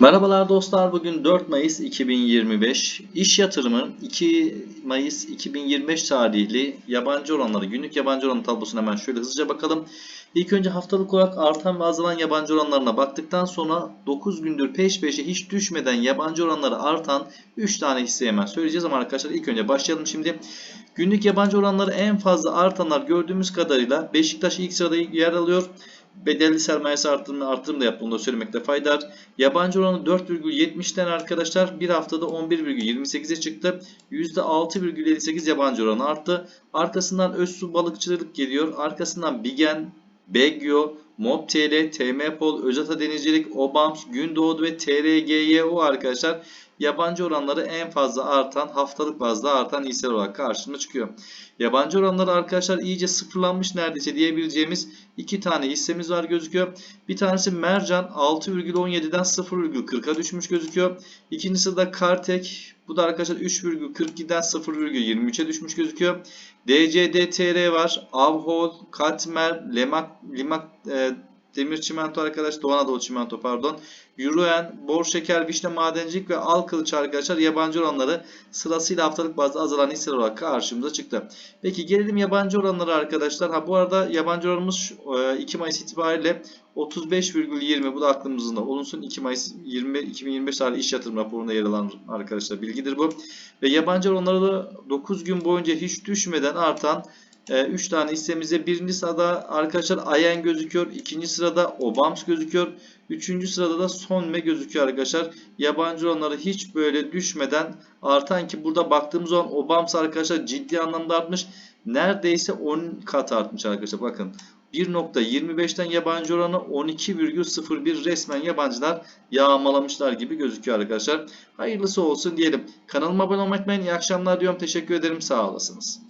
Merhabalar dostlar. Bugün 4 Mayıs 2025. İş yatırımı 2 Mayıs 2025 tarihli yabancı oranları, günlük yabancı oran tablosuna hemen şöyle hızlıca bakalım. İlk önce haftalık olarak artan ve azalan yabancı oranlarına baktıktan sonra 9 gündür peş peşe hiç düşmeden yabancı oranları artan 3 tane hisse hemen söyleyeceğiz ama arkadaşlar ilk önce başlayalım şimdi. Günlük yabancı oranları en fazla artanlar gördüğümüz kadarıyla Beşiktaş ilk sırada yer alıyor. Bedelli sermayesi artırımı, artırım da yaptığını söylemekte fayda var. Yabancı oranı 4,70'ten arkadaşlar bir haftada 11,28'e çıktı. %6,58 yabancı oranı arttı. Arkasından Özsu Balıkçılık geliyor. Arkasından Bigen, Begyo, Mob.tr, TM-Pol, Özata Denizcilik, Obams, Gündoğdu ve TRGYO arkadaşlar yabancı oranları en fazla artan haftalık bazda artan hisseler olarak karşımıza çıkıyor. Yabancı oranları arkadaşlar iyice sıfırlanmış neredeyse diyebileceğimiz iki tane hissemiz var gözüküyor. Bir tanesi Mercan 6,17'den 0,40'a düşmüş gözüküyor. İkincisi de Kartek bu da arkadaşlar 3,42'den 0,23'e düşmüş gözüküyor. DCDTR var. Avhol, Katmer, Lemak, Limak, e, Demir Çimento arkadaş, Doğu Anadolu Çimento pardon. Euroen, Bor Şeker, Vişne Madencilik ve Al Kılıç arkadaşlar yabancı oranları sırasıyla haftalık bazda azalan hisseler olarak karşımıza çıktı. Peki gelelim yabancı oranları arkadaşlar. Ha bu arada yabancı oranımız e, 2 Mayıs itibariyle 35,20 bu da aklımızda olunsun. 2 Mayıs 20, 2025 tarihli iş yatırım raporunda yer alan arkadaşlar bilgidir bu. Ve yabancı oranları da 9 gün boyunca hiç düşmeden artan 3 e, tane hissemizde birinci sırada arkadaşlar Ayen gözüküyor. ikinci sırada Obams gözüküyor. Üçüncü sırada da Sonme gözüküyor arkadaşlar. Yabancı oranları hiç böyle düşmeden artan ki burada baktığımız zaman Obams arkadaşlar ciddi anlamda artmış. Neredeyse 10 kat artmış arkadaşlar. Bakın 1.25'ten yabancı oranı 12,01 resmen yabancılar yağmalamışlar gibi gözüküyor arkadaşlar. Hayırlısı olsun diyelim. Kanalıma abone olmayı unutmayın. İyi akşamlar diyorum. Teşekkür ederim. Sağ olasınız.